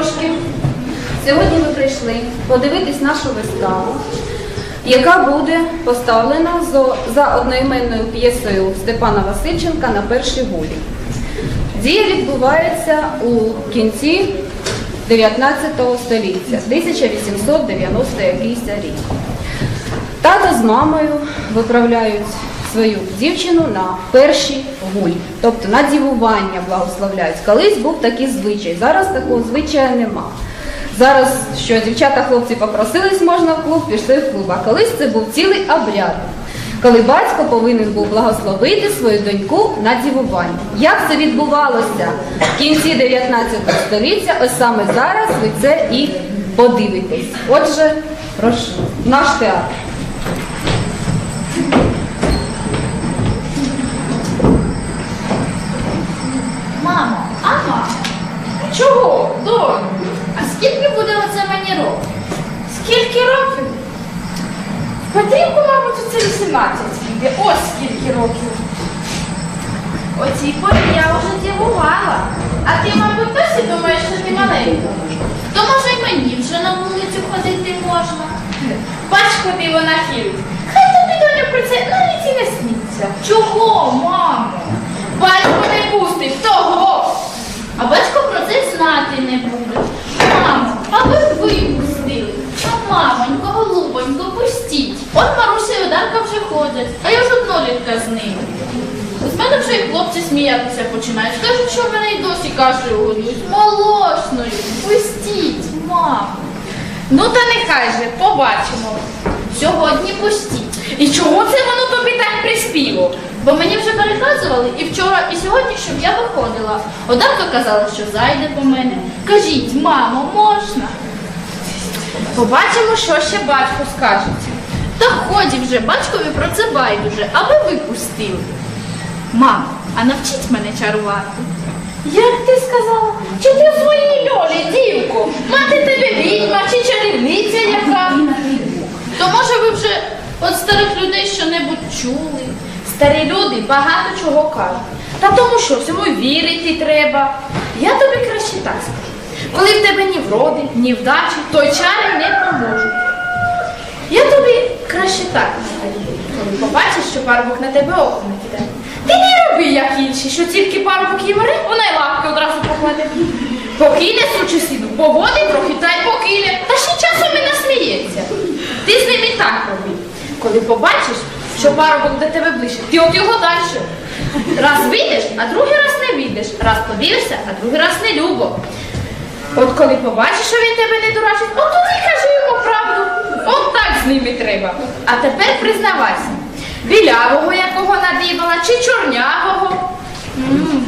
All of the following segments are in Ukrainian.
трошки. Сьогодні ми прийшли подивитись нашу виставу, яка буде поставлена за одноіменною п'єсою Степана Васильченка на першій гулі. Дія відбувається у кінці 19 століття, 1890 якийсь рік. Тато з мамою виправляють свою дівчину на перші гуль, тобто на дівування благословляють. Колись був такий звичай, зараз такого звичаю нема. Зараз що дівчата, хлопці попросились, можна в клуб, пішли в клуб. А колись це був цілий обряд, коли батько повинен був благословити свою доньку на дівування. Як це відбувалося в кінці 19 століття, ось саме зараз ви це і подивитесь. Отже, прошу, наш театр. Чого, донь? А скільки буде оце мені років? Скільки років? Петрівку, мабуть, це 18 буде. Ось скільки років. О цій порі я вже дівувала. А ти, мабуть, досі думаєш, що ти маленька. То може й мені вже на вулицю ходити можна. Бач, куди вона хилить. Хай тобі доня про це навіть і не сніться. Чого, мамо? Батько не пустить того. А батько про це знати не буде. Мамо, а ви б випустили. А мамонько, голубонько, пустіть. От Маруся і Одарка вже ходять, а я ж однолітка з ними. З мене вже і хлопці сміятися починають. Кажуть, що в мене й досі кашею годують. Молочною. Пустіть, мамо. Ну та нехай же, побачимо. Сьогодні пустіть. І чого це воно тобі так приспіло? Бо мені вже переказували і вчора, і сьогодні, щоб я виходила. Одарка казала, що зайде по мене. Кажіть, мамо, можна? Побачимо, що ще батько скаже. Та ході вже, батькові про це байдуже, аби ви пустили. Мамо, а навчіть мене чарувати. Як ти сказала? Чи ти в своїй льолі, дівко? Мати тебе відьма чи чарівниця яка? То може ви вже від старих людей що-небудь чули? Старі люди багато чого кажуть. Та тому що всьому вірити треба. Я тобі краще так скажу. Коли в тебе ні вроди, ні вдачі, то чари не поможуть. Я тобі краще так скажу. Коли побачиш, що парубок на тебе око не кидає. Ти не роби, як інші, що тільки парубок її бере, вона й лапки одразу покладе. Покине сучу сіду, поводить трохи та й покине, та ще часом і насміється. Ти з ним і так роби. Коли побачиш, що парубок до тебе ближче, ти от його далі. Раз вийдеш, а другий раз не вийдеш. Раз подивишся, а другий раз не любо. От коли побачиш, що він тебе не дурачить, от тоді кажи йому правду. От так з ними треба. А тепер признавайся, білявого якого надибала чи чорнявого.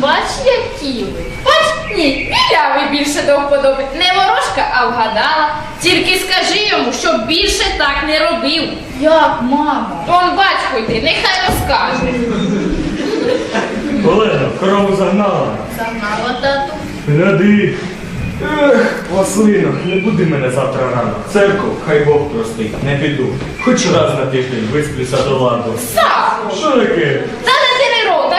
Бач, які ви. Бач, ні, білявий більше до вподоби. Не ворожка, а вгадала. Тільки скажи йому, щоб більше так не робив. Як, мамо? Он батько йди, нехай розкаже. Олена, корову загнала. Загнала тату. Гляди. Ех, Василино, не буди мене завтра рано. Церкву, хай Бог простить, не піду. Хоч раз на тиждень висплюся до ладу. Саху! Що таке? Та не ти не рота,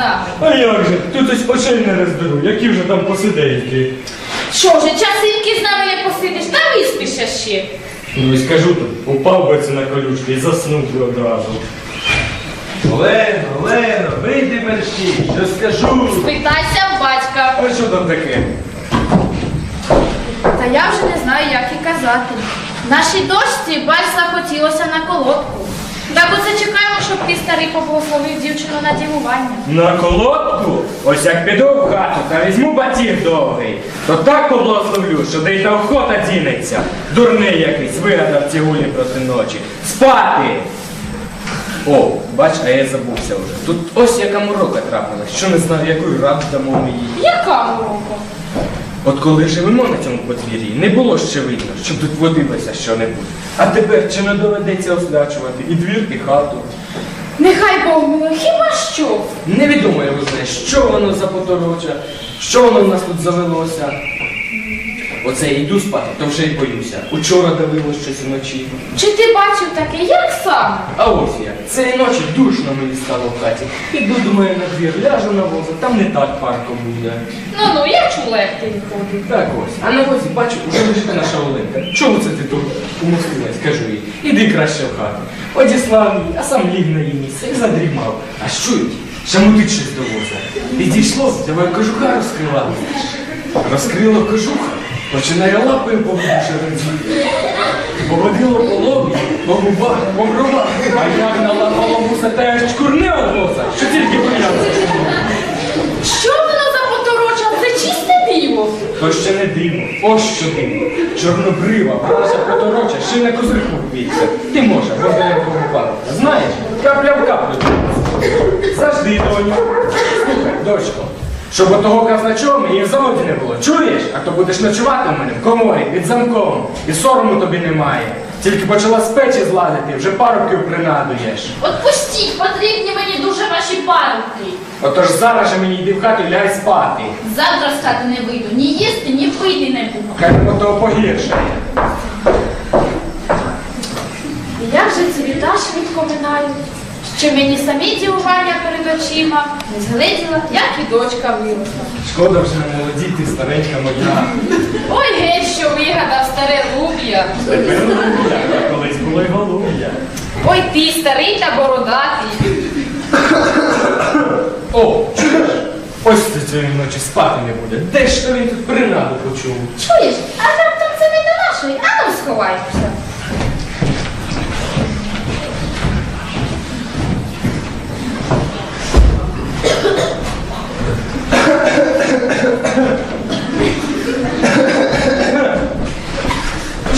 іди сядь з нами. А як же? Тут ось очей не розберу, які вже там посиденьки. Що ж, часинки з нами не посидиш, та виспишся ще. Ну і скажу тобі, упав би це на колючки і заснув би одразу. Олено, Олено, вийди мерщій, що скажу. Питайся в батька. А що там таке? Та я вже не знаю, як і казати. Нашій дочці бач захотілося на колодку. Так оце чекаємо, щоб ти старий поблагословив дівчину на дівування. На колодку? Ось як піду в хату та візьму батіг довгий, то так поблагословлю, що де й та охота дінеться. Дурний якийсь вигадав ці гулі проти ночі. Спати! О, бач, а я забувся вже. Тут ось яка морока трапилась, що не знаю, якою раду дамо ми їй. Яка морока? От коли живемо на цьому подвір'ї, не було ще видно, щоб тут водилося що-небудь. А тепер чи не доведеться освячувати і двір, і хату? Нехай Бог милує, хіба що? Невідомо я знає, що воно за потороча, що воно в нас тут завелося. Оце йду спати, то вже й боюся. Учора давило щось вночі. Чи ти бачив таке, як саме? А ось я. Цієї ночі душно мені стало в хаті. Іду, думаю, на двір, ляжу на воза, там не так парко буде. Ну ну, я чула, як ти виходив. Так ось. А на возі бачу, уже лежить наша Оленка. Чому це ти тут умостилась? Кажу їй. Іди краще в хату. Одіслав її, а сам ліг на її місце і задрімав. А що й? Шамутить щось до воза. Підійшло, давай кожуха розкривати. Розкрило кожуха, починає лапою по радіти. Поводило по лобі, по губах, по бровах, а як наламало вуса та аж чкурне од воза, що тільки боявся. Що воно за потороча? Це чисте диво. То ще не дивно, ось що дивно. Чорнобрива, бралася потороча, ще на козирку вбійся. Ти може, Богданенко випадок. Знаєш, капля в каплю. Завжди, доню. Слухай, дочко, щоб отого казначого мені в заводі не було. Чуєш? А то будеш ночувати у мене в коморі, під замком. І сорому тобі немає. Тільки почала з печі злазити, вже парубків принадуєш. От пустіть, потрібні мені дуже ваші парубки. Отож зараз же мені йди в хату і лягай спати. Завтра з хати не вийду, ні їсти, ні пити не буду. Хай воно того погіршає. І Як же ці літа швидко минають? Що мені самі дівування перед очима не згледіла, як і дочка виросла. Шкода вже не молодіти, старенька моя. Ой, геть, що вигадав старе луб'я. Тепер голуб'я, а колись було й голуб'я. Ой, ти старий та бородатий. О, чуєш? Ось ти цієї ночі спати не буде. Де ж то він тут принаду почув? Чуєш, а раптом це не до нашої, а ну сховаємося.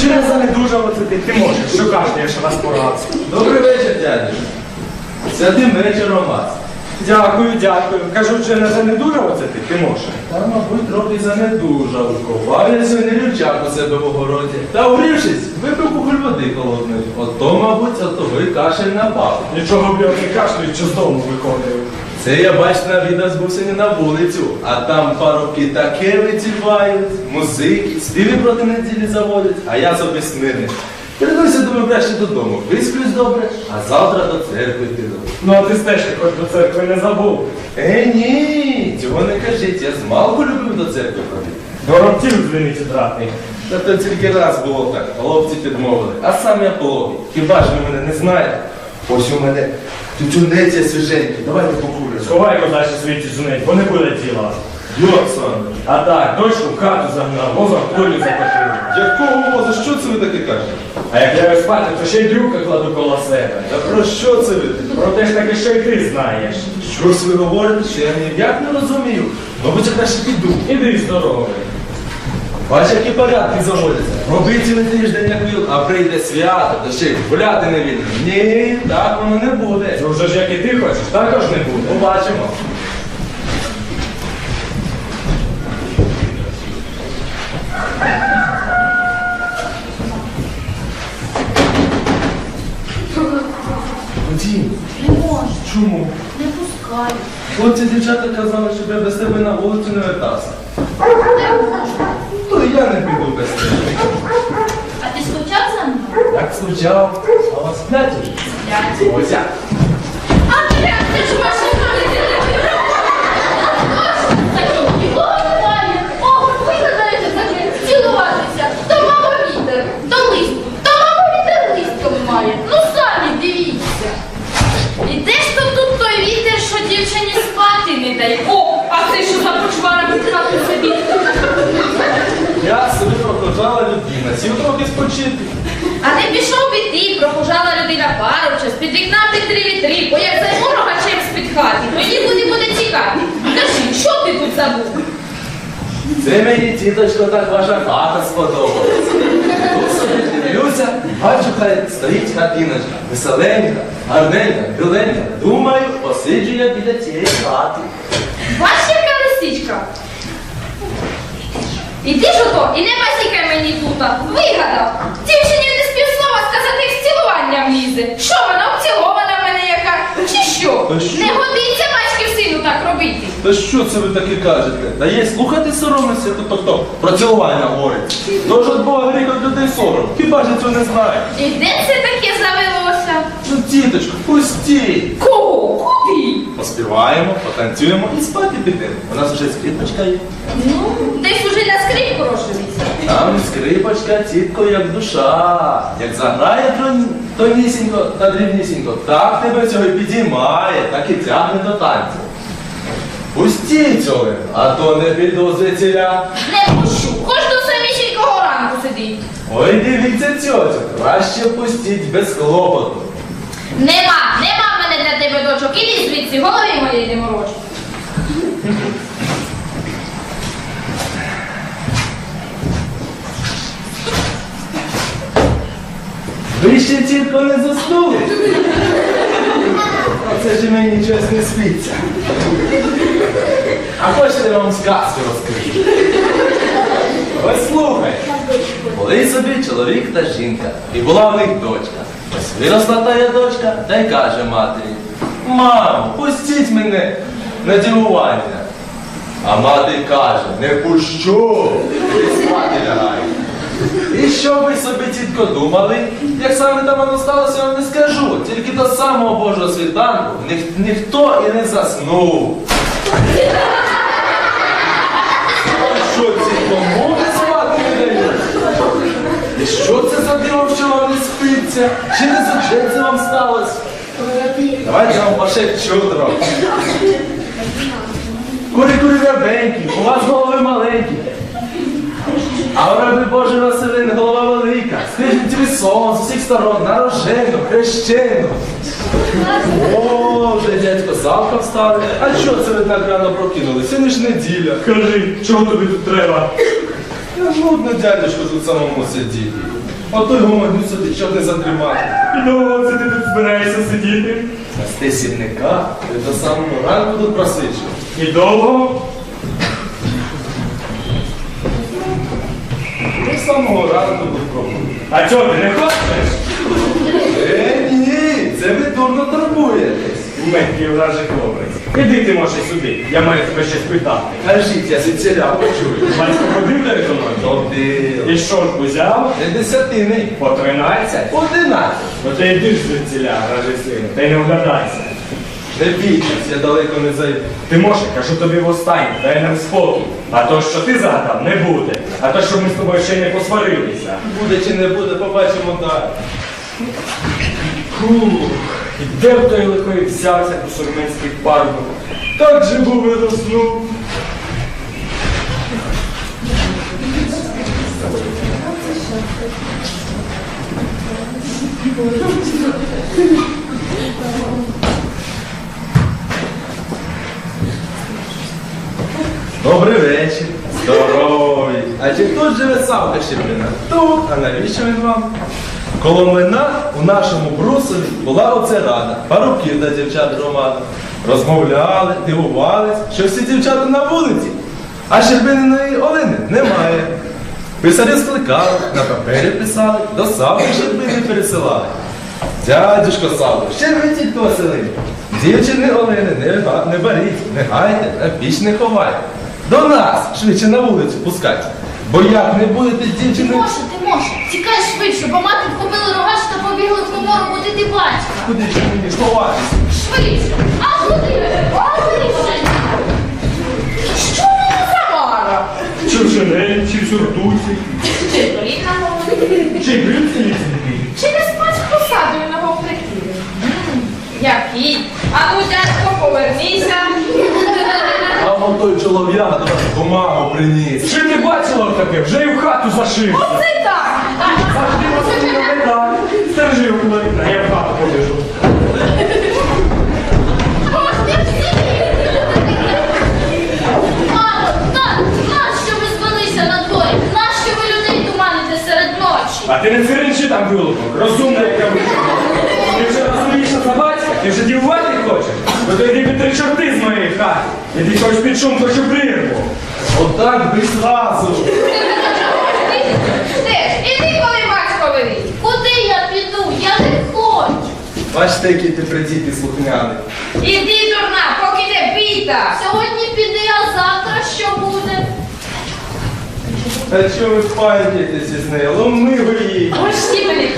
Чи не занедужав оце ти? Можеш, що кажете, я ще вас порадив. Добрий вечір, дядю. Святим вечором вас. Дякую, дякую. Кажу, чи не занедужав оце ти? Ти. Та, мабуть, трохи занедужав. Ковав я сьогодні рівчак у себе в огороді. Та урівшись, випив кухоль води холодної. Ото, мабуть, ото ви кашель напав. Нічого б я не кашлю, що з дому виходив. Це я бачите, на відео збувся не на вулицю, а там парубки таке витівають, музики, співи проти неділі заводять, а я собі смирний. Вернуся, думаю, краще додому. Висплюсь добре, а завтра до церкви піду. Ну а ти стежки хоч до церкви не забув. Е, ні, цього не кажіть, я з малку любив до церкви ходити. До роптів дзвіниці драти. Та то тільки раз було так, хлопці підмовили, а сам я пологий. Хіба ж ви мене не знаєте? Ось у мене тютюнець свіженький, давайте покуримо. Сховай козачі світі жунить, бо не буде діла. Йоксан, А так, дочку в хату загнав, возом в колі закотив. якого воза, що це ви таке кажете? А як я спати, то ще й дрюка кладу коло себе. Та про що це ви? Про те ж таки, що й ти знаєш. Що ж ви говорите, що я ніяк не розумію? Мабуть, я краще піду. Іди здоровий. Бач, які порядки заводяться. Роби цілий тиждень як віл, а прийде свято, то ще й гуляти не вільно. Ні, так воно не буде. Це вже ж як і ти хочеш, також не буде. Побачимо. Дім, Не можу, чому? не пускаю. Хлопці дівчата казали, щоб я без тебе на вулицю не вертався. Не можу. То я не піду без тебе. А ти скучав за мною? Як скучав, а сів трохи спочити. А не пішов би ти, прохожала людина пару час, під вікна під три вітри, бо як займо рогачем з-під хати, то нікуди буде тікати. Кажи, що ти тут забув? Це мені, тіточко, так ваша хата сподобалась. Тут собі дивлюся, бачу, хай стоїть хатиночка, веселенька, гарненька, біленька. Думаю, посиджу я біля цієї хати. Бач, яка лисичка? Іди ж ото, і не басікай мені тут. Вигадав. Дівчині не співслова сказати з цілуванням лізе. Що вона обцілована в мене яка? Чи що? Що? Не годиться батьків сину так робити. Та що це ви таке кажете? Та є слухати соромитися, то тобто про цілування говорить. Тож от Бога гріх від людей сором. Хіба ж цього не знаю? І де це таке завелося? Ну, тіточко, пустіть. Кого? Поспіваємо, потанцюємо і спати підемо. У нас вже скрипочка є. Ну, десь уже на скрипку розживіться. Там скрипочка, тітко, як душа. Як заграє тонісінько та дрібнісінько, так тебе цього і підіймає, так і тягне до танцю. Пустіть цього, а то не звідсіля. Не пущу. Хоч до самісінького ранку сидить. Ой, дивіться, цьоцю, краще пустіть без клопоту. Нема, нема тебе дочок. Іди звідси, голові моєї не мороч. Ви ще тітко не заснули? Оце ж мені щось не спиться. А хочете я вам сказку розкажу? Ось слухай. Були собі чоловік та жінка, і була в них дочка. Ось виросла тая дочка, та й каже матері. Мамо, пустіть мене на дивування. А мати каже, не пущу, і спати лягай. І що ви собі, тітко, думали? Як саме там воно сталося, я вам не скажу. Тільки до самого Божого світанку ніх- ніхто і не заснув. Що ці комуни спати не дають? І що це за диво, що вам не спиться? Чи не за вам сталося? Давайте я вам пошепчу трохи. Курі курі рябенькі, у вас голови маленькі. А у раби Божий Василин голова велика, скажіть ви сон з усіх сторон, нарожену, хрещену. О, вже дядько Савка встали. А що це ви так рано прокинули? Сьогодні ж неділя. Кажи, чого тобі тут треба? Я нудно, дядечко, тут самому сидіти. Ото й гомоню собі, щоб не затримати. І довго це ти тут збираєшся сидіти? Ти сірника, ти до самого ранку тут просичив. І довго? До самого ранку тут пробув. А чого ти не хочеш? Е, ні, це ви дурно Меткий вражий хлопець. Іди ти може сюди, я маю тебе щось питати. Кажіть, я звідсіля почую. Батько ходив до економії? Ходив. І що ж узяв? Не десятини. По 13? Одинадцять. Ну ти йди ж сину, та й не вгадайся. Не бійтесь, я далеко не зайду. Ти може, кажу тобі востаннє, дай нам спокій. А то, що ти загадав, не буде. А то, щоб ми з тобою ще не посварилися. Буде чи не буде, побачимо далі. Фух, і де б той лихой взявся по сурменських парках? Так же був і заснув. Добрий вечір. Здоровий. А чи тут живе Савка Щербина? Тут. А навіщо він вам? Коло млина у нашому брусові була оце рада. Парубків та дівчат громада. Розмовляли, дивувались, що всі дівчата на вулиці. А Щербининої Олени немає. Писарі скликали, на папері писали, до Савки Щербини пересилали. Дядюшко Савко, ще ви тільки Василин. Дівчини Олени, не, не баріть, не гайте, на піч не ховайте. До нас швидше на вулицю пускайте. Бо як не будете Ти дівчини. можеш, ти можеш. Тікай швидше, бо мати вхопили рогач та побігли в комору будити батька. Куди ж мені сховатися? Швидше. А куди? А швидше. Що мені Самара? Чи в шинелі, чи в суртуці, Чи брід на голові? чи брюці ліцензії. Чи не спать з посадою на вовкриків? Який? А ну, дядько, повернися. А той чолов'яга до вас бумагу приніс. Чи ти бачила таке? Вже і в хату зашився. Це так. Завжди Василина не так. Стержи у вікна, я в хату побіжу. Мамо, та, нащо ви звелися на дворі? Нащо ви людей туманите серед ночі? А ти не циринчи там вилупок, розумна яка вишка. Ти вже розумієш на батька? Ти вже дівувати хочеш? Ну то йди під три чорти з моєї хати. Іди хоч під шум, хоч у прірву. Отак би зразу. Іди, коли велить. Куди я піду? Я не хочу. Бачите, який ти придіть і слухняний. Іди, дурна, поки не Віта! Сьогодні піде, а завтра що буде? Та що ви панькаєтеся з нею? Ломи ви її. Ось ті мене.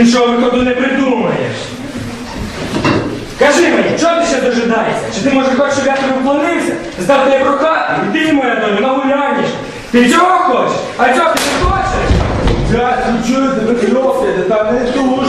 Іншого виходу не придумаєш. Кажи мені, чого ти ще дожидаєшся? Чи ти може хочеш, щоб я тобі вклонився? Здав тебе про і ти моя доля, нагуляєш. Ти чого хочеш? А чого ти не хочеш? Я чую тебе, хлопці, та не ту.